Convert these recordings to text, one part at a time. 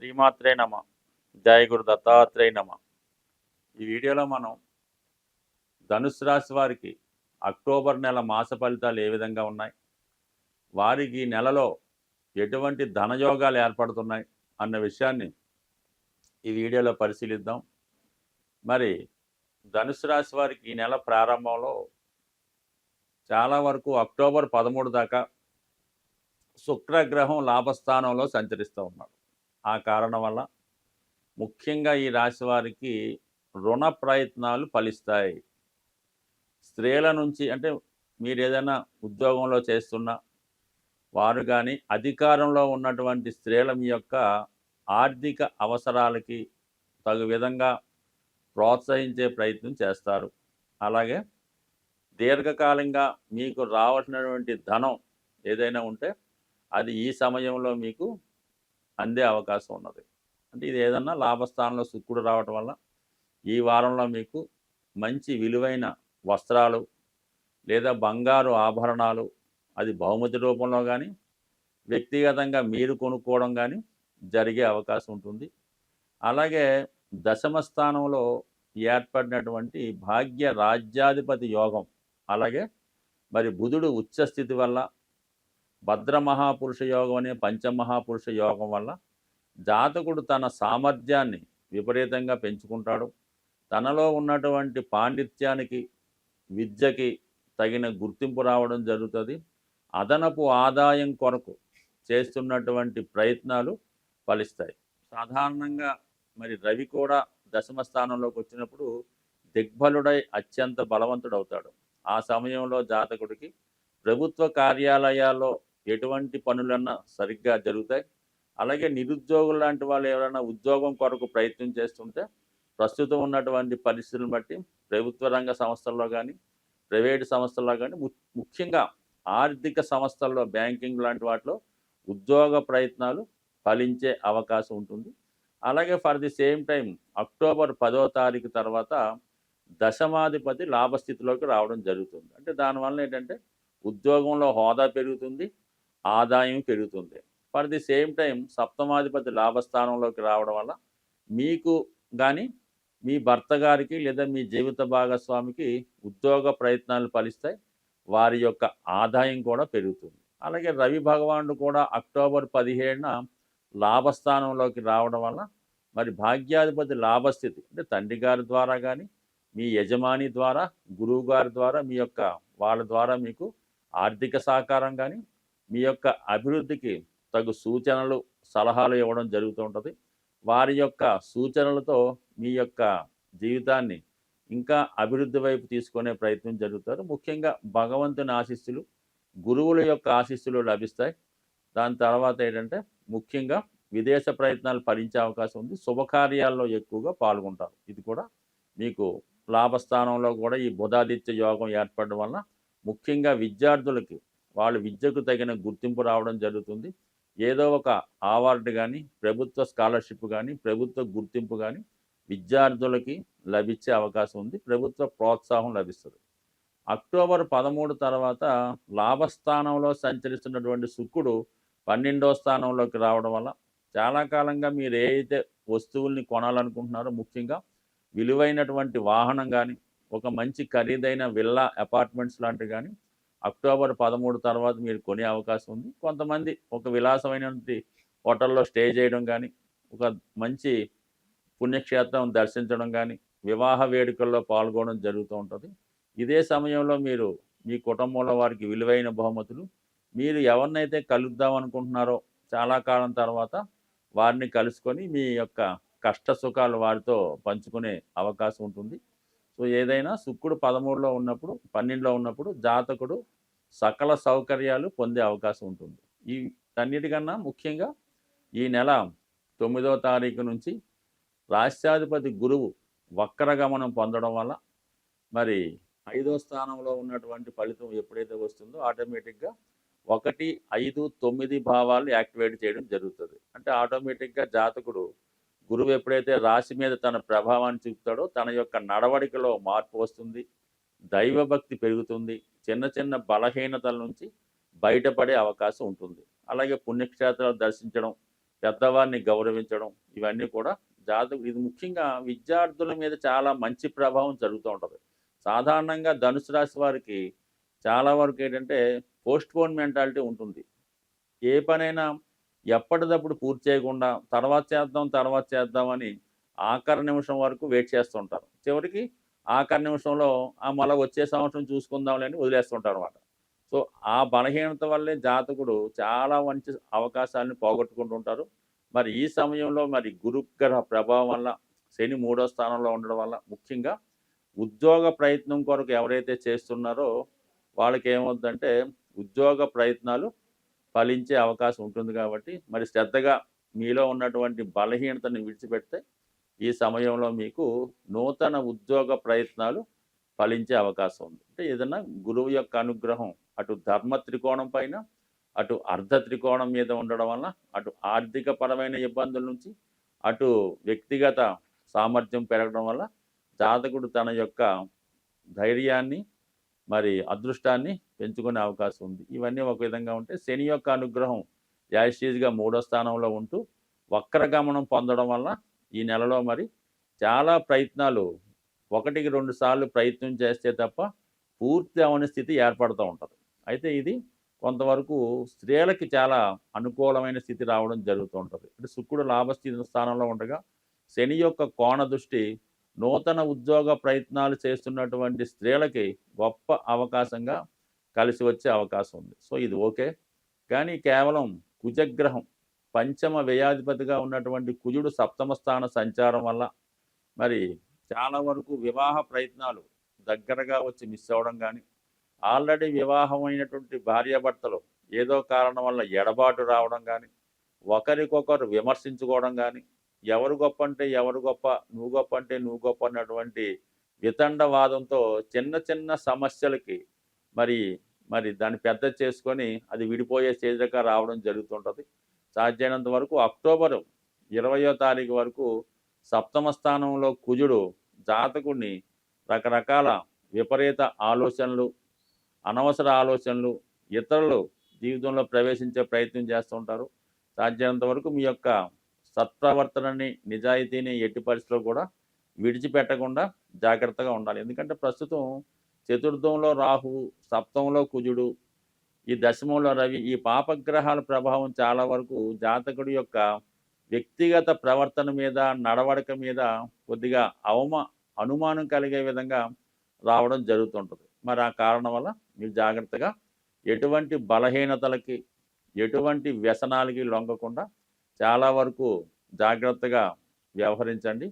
శ్రీమాత్రే నమ. జయ గురు దత్తాత్రేయ నమ. ఈ వీడియోలో మనం ధనుసు రాశి వారికి అక్టోబర్ నెల మాస ఫలితాలు ఏ విధంగా ఉన్నాయి? వారికి ఈ నెలలో ఎటువంటి ధనయోగాలు ఏర్పడుతున్నాయి అన్న విషయాన్ని ఈ వీడియోలో పరిశీలిద్దాం. మరి ధనుసు రాశి వారికి ఈ నెల ప్రారంభంలో చాలా వరకు అక్టోబర్ పదమూడు దాకా శుక్రగ్రహం లాభస్థానంలో సంచరిస్తూ ఉన్నాడు ఆ కారణం వల్ల ముఖ్యంగా ఈ రాశి వారికి రుణ ప్రయత్నాలు ఫలిస్తాయి. స్త్రీల నుంచి అంటే మీరు ఏదైనా ఉద్యోగంలో చేస్తున్నా వారు కానీ అధికారంలో ఉన్నటువంటి స్త్రీల మీ యొక్క ఆర్థిక అవసరాలకి తగు విధంగా ప్రోత్సహించే ప్రయత్నం చేస్తారు. అలాగే దీర్ఘకాలంగా మీకు రావాల్సినటువంటి ధనం ఏదైనా ఉంటే అది ఈ సమయంలో మీకు అందే అవకాశం ఉన్నది. అంటే ఇది ఏదన్నా లాభస్థానంలో శుక్రుడు రావటం వల్ల ఈ వారంలో మీకు మంచి విలువైన వస్త్రాలు లేదా బంగారు ఆభరణాలు అది బహుమతి రూపంలో కానీ వ్యక్తిగతంగా మీరు కొనుక్కోవడం కానీ జరిగే అవకాశం ఉంటుంది. అలాగే దశమ స్థానంలో ఏర్పడినటువంటి భాగ్య రాజ్యాధిపతి యోగం అలాగే మరి బుధుడు ఉచ్చస్థితి వల్ల భద్రమహాపురుష యోగం అనే పంచమహాపురుష యోగం వల్ల జాతకుడు తన సామర్థ్యాన్ని విపరీతంగా పెంచుకుంటాడు. తనలో ఉన్నటువంటి పాండిత్యానికి విద్యకి తగిన గుర్తింపు రావడం జరుగుతుంది. అదనపు ఆదాయం కొరకు చేస్తున్నటువంటి ప్రయత్నాలు ఫలిస్తాయి. సాధారణంగా మరి రవి కూడా దశమ స్థానంలోకి వచ్చినప్పుడు దిగ్బలుడై అత్యంత బలవంతుడవుతాడు. ఆ సమయంలో జాతకుడికి ప్రభుత్వ కార్యాలయాల్లో ఎటువంటి పనులన్నా సరిగ్గా జరుగుతాయి. అలాగే నిరుద్యోగులు లాంటి వాళ్ళు ఎవరైనా ఉద్యోగం కొరకు ప్రయత్నం చేస్తుంటే ప్రస్తుతం ఉన్నటువంటి పరిస్థితులను బట్టి ప్రభుత్వ రంగ సంస్థల్లో కానీ ప్రైవేటు సంస్థల్లో కానీ ముఖ్యంగా ఆర్థిక సంస్థల్లో బ్యాంకింగ్ లాంటి వాటిలో ఉద్యోగ ప్రయత్నాలు ఫలించే అవకాశం ఉంటుంది. అలాగే for the same time October పదో తారీఖు తర్వాత దశమాధిపతి లాభస్థితిలోకి రావడం జరుగుతుంది. అంటే దానివల్ల ఏంటంటే ఉద్యోగంలో హోదా పెరుగుతుంది. ఆదాయం పెరుగుతుంది. ఫర్ ది సేమ్ టైం సప్తమాధిపతి లాభస్థానంలోకి రావడం వల్ల మీకు కానీ మీ భర్త గారికి లేదా మీ జీవిత భాగస్వామికి ఉద్యోగ ప్రయత్నాలు ఫలిస్తాయి. వారి యొక్క ఆదాయం కూడా పెరుగుతుంది. అలాగే రవి భగవానుడు కూడా అక్టోబర్ పదిహేడున లాభస్థానంలోకి రావడం వల్ల మరి భాగ్యాధిపతి లాభస్థితి అంటే తండ్రి గారి ద్వారా కానీ మీ యజమాని ద్వారా గురువు గారి ద్వారా మీ యొక్క వాళ్ళ ద్వారా మీకు ఆర్థిక సహకారం కానీ మీ యొక్క అభివృద్ధికి తగు సూచనలు సలహాలు ఇవ్వడం జరుగుతూ ఉంటుంది. వారి యొక్క సూచనలతో మీ యొక్క జీవితాన్ని ఇంకా అభివృద్ధి వైపు తీసుకునే ప్రయత్నం జరుగుతారు. ముఖ్యంగా భగవంతుని ఆశీస్సులు గురువుల యొక్క ఆశీస్సులు లభిస్తాయి. దాని తర్వాత ఏంటంటే ముఖ్యంగా విదేశ ప్రయత్నాలు ఫలించే అవకాశం ఉంది. శుభకార్యాల్లో ఎక్కువగా పాల్గొంటారు. ఇది కూడా మీకు లాభస్థానంలో కూడా ఈ బుధాదిత్య యోగం ఏర్పడడం వల్ల ముఖ్యంగా విద్యార్థులకి వాళ్ళు విద్యకు తగిన గుర్తింపు రావడం జరుగుతుంది. ఏదో ఒక అవార్డు కానీ ప్రభుత్వ స్కాలర్షిప్ కానీ ప్రభుత్వ గుర్తింపు కానీ విద్యార్థులకి లభించే అవకాశం ఉంది. ప్రభుత్వ ప్రోత్సాహం లభిస్తుంది. అక్టోబర్ పదమూడు తర్వాత లాభస్థానంలో సంచరిస్తున్నటువంటి శుక్రుడు పన్నెండో స్థానంలోకి రావడం వల్ల చాలా కాలంగా మీరు ఏ అయితే వస్తువుల్ని కొనాలనుకుంటున్నారో ముఖ్యంగా విలువైనటువంటి వాహనం కానీ ఒక మంచి ఖరీదైన విల్లా అపార్ట్మెంట్స్ లాంటివి కానీ అక్టోబర్ పదమూడు తర్వాత మీరు కొనే అవకాశం ఉంది. కొంతమంది ఒక విలాసమైనటువంటి హోటల్లో స్టే చేయడం కానీ ఒక మంచి పుణ్యక్షేత్రం దర్శించడం కానీ వివాహ వేడుకల్లో పాల్గొనడం జరుగుతూ ఉంటుంది. ఇదే సమయంలో మీరు మీ కుటుంబంలో వారికి విలువైన బహుమతులు మీరు ఎవరినైతే కలుద్దాం అనుకుంటున్నారో చాలా కాలం తర్వాత వారిని కలుసుకొని మీ యొక్క కష్ట సుఖాలు వారితో పంచుకునే అవకాశం ఉంటుంది. సో ఏదైనా శుక్రుడు పదమూడులో ఉన్నప్పుడు పన్నెండులో ఉన్నప్పుడు జాతకుడు సకల సౌకర్యాలు పొందే అవకాశం ఉంటుంది. ఈ అన్నిటికన్నా ముఖ్యంగా ఈ నెల తొమ్మిదో తారీఖు నుంచి రాష్ట్రాధిపతి గురువు వక్రగమనం పొందడం వల్ల మరి ఐదో స్థానంలో ఉన్నటువంటి ఫలితం ఎప్పుడైతే వస్తుందో ఆటోమేటిక్గా ఒకటి ఐదు తొమ్మిది భావాలు యాక్టివేట్ చేయడం జరుగుతుంది. అంటే ఆటోమేటిక్గా జాతకుడు గురువు ఎప్పుడైతే రాశి మీద తన ప్రభావాన్ని చూపుతాడో తన యొక్క నడవడికలో మార్పు వస్తుంది దైవభక్తి పెరుగుతుంది చిన్న చిన్న బలహీనతల నుంచి బయటపడే అవకాశం ఉంటుంది. అలాగే పుణ్యక్షేత్రాలు దర్శించడం పెద్దవారిని గౌరవించడం ఇవన్నీ కూడా జాతకు ఇది ముఖ్యంగా విద్యార్థుల మీద చాలా మంచి ప్రభావం జరుగుతూ ఉంటుంది. సాధారణంగా ధనుసు రాశి వారికి చాలా వరకు ఏంటంటే పోస్ట్ పోన్ మెంటాలిటీ ఉంటుంది. ఏ పనైనా ఎప్పటిదప్పుడు పూర్తి చేయకుండా తర్వాత చేద్దాం తర్వాత చేద్దామని ఆఖరి నిమిషం వరకు వెయిట్ చేస్తుంటారు. చివరికి ఆఖరి నిమిషంలో ఆ మళ్ళీ వచ్చే సంవత్సరం చూసుకుందాంలే అని వదిలేస్తుంటారు అనమాట సో ఆ బలహీనత వల్లే జాతకుడు చాలా మంచి అవకాశాలను పోగొట్టుకుంటుంటారు. మరి ఈ సమయంలో మరి గురుగ్రహ ప్రభావం వల్ల శని మూడో స్థానంలో ఉండడం వల్ల ముఖ్యంగా ఉద్యోగ ప్రయత్నం కొరకు ఎవరైతే చేస్తున్నారో వాళ్ళకి ఏమవుతుందంటే ఉద్యోగ ప్రయత్నాలు ఫలించే అవకాశం ఉంటుంది కాబట్టి మరి శ్రద్ధగా మీలో ఉన్నటువంటి బలహీనతని విడిచిపెడితే ఈ సమయంలో మీకు నూతన ఉద్యోగ ప్రయత్నాలు ఫలించే అవకాశం ఉంది. అంటే ఏదైనా గురువు యొక్క అనుగ్రహం అటు ధర్మ త్రికోణం పైన అటు అర్ధ త్రికోణం మీద ఉండడం వల్ల అటు ఆర్థిక పరమైన ఇబ్బందుల నుంచి అటు వ్యక్తిగత సామర్థ్యం పెరగడం వల్ల జాతకుడు తన యొక్క ధైర్యాన్ని మరి అదృష్టాన్ని పెంచుకునే అవకాశం ఉంది. ఇవన్నీ ఒక విధంగా ఉంటే శని యొక్క అనుగ్రహం యాషీజ్గా మూడో స్థానంలో ఉంటూ వక్రగమనం పొందడం వల్ల ఈ నెలలో మరి చాలా ప్రయత్నాలు ఒకటికి రెండు సార్లు ప్రయత్నం చేస్తే తప్ప పూర్తి అవని స్థితి ఏర్పడుతూ ఉంటుంది. అయితే ఇది కొంతవరకు స్త్రీలకి చాలా అనుకూలమైన స్థితి రావడం జరుగుతూ ఉంటుంది. అంటే శుక్రుడు లాభస్థితి స్థానంలో ఉండగా శని యొక్క కోణ దృష్టి నూతన ఉద్యోగ ప్రయత్నాలు చేస్తున్నటువంటి స్త్రీలకి గొప్ప అవకాశంగా కలిసి వచ్చే అవకాశం ఉంది. సో ఇది ఓకే. కానీ కేవలం కుజగ్రహం పంచమ వ్యయాధిపతిగా ఉన్నటువంటి కుజుడు సప్తమ స్థాన సంచారం వల్ల మరి చాలా వరకు వివాహ ప్రయత్నాలు దగ్గరగా వచ్చి మిస్ అవ్వడం కానీ ఆల్రెడీ వివాహమైనటువంటి భార్యాభర్తలు ఏదో కారణం వల్ల ఎడబాటు రావడం కానీ ఒకరికొకరు విమర్శించుకోవడం కానీ ఎవరు గొప్ప అంటే ఎవరు గొప్ప నువ్వు గొప్ప అంటే నువ్వు గొప్ప అన్నటువంటి వితండవాదంతో చిన్న చిన్న సమస్యలకి మరి మరి దాన్ని పెద్ద చేసుకొని అది విడిపోయే స్టేజ్ రావడం జరుగుతుంటుంది. సాధ్యమైనంత వరకు అక్టోబర్ ఇరవయో తారీఖు వరకు సప్తమ స్థానంలో కుజుడు జాతకుడిని రకరకాల విపరీత ఆలోచనలు అనవసర ఆలోచనలు ఇతరులు జీవితంలో ప్రవేశించే ప్రయత్నం చేస్తుంటారు. సాధ్యమైనంత వరకు మీ యొక్క సత్ప్రవర్తనని నిజాయితీని ఎట్టి పరిస్థితిలో కూడా విడిచిపెట్టకుండా జాగ్రత్తగా ఉండాలి. ఎందుకంటే ప్రస్తుతం చతుర్థంలో రాహు సప్తంలో కుజుడు ఈ దశమంలో రవి ఈ పాపగ్రహాల ప్రభావం చాలా వరకు జాతకుడి యొక్క వ్యక్తిగత ప్రవర్తన మీద నడవడిక మీద కొద్దిగా అవమ అనుమానం కలిగే విధంగా రావడం జరుగుతుంటుంది. మరి ఆ కారణం వల్ల మీరు జాగ్రత్తగా ఎటువంటి బలహీనతలకి ఎటువంటి వ్యసనాలకి లొంగకుండా చాలా వరకు జాగ్రత్తగా వ్యవహరించండి.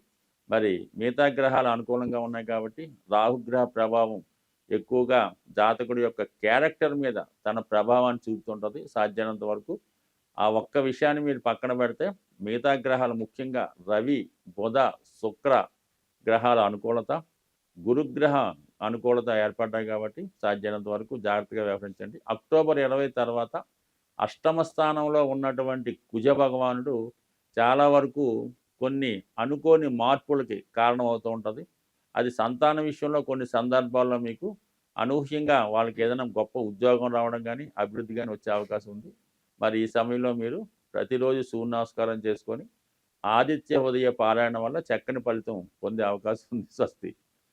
మరి మిగతా గ్రహాలు అనుకూలంగా ఉన్నాయి కాబట్టి రాహుగ్రహ ప్రభావం ఎక్కువగా జాతకుడి యొక్క క్యారెక్టర్ మీద తన ప్రభావాన్ని చూపుతుంటుంది సాధ్యమైనంత వరకు. ఆ ఒక్క విషయాన్ని మీరు పక్కన పెడితే మిగతా గ్రహాలు ముఖ్యంగా రవి బుధ శుక్ర గ్రహాల అనుకూలత గురుగ్రహ అనుకూలత ఏర్పడ్డాయి కాబట్టి సాధ్యమైనంత వరకు జాగ్రత్తగా వ్యవహరించండి. అక్టోబర్ ఇరవై తర్వాత అష్టమ స్థానంలో ఉన్నటువంటి కుజ భగవానుడు చాలా వరకు కొన్ని అనుకోని మార్పులకి కారణమవుతూ ఉంటుంది. అది సంతాన విషయంలో కొన్ని సందర్భాల్లో మీకు అనూహ్యంగా వాళ్ళకి ఏదైనా గొప్ప ఉద్యోగం రావడం కానీ అభివృద్ధి కానీ వచ్చే అవకాశం ఉంది. మరి ఈ సమయంలో మీరు ప్రతిరోజు సూర్య నమస్కారం చేసుకొని ఆదిత్య ఉదయ పారాయణ వల్ల చక్కని ఫలితం పొందే అవకాశం ఉంది స్వస్తి.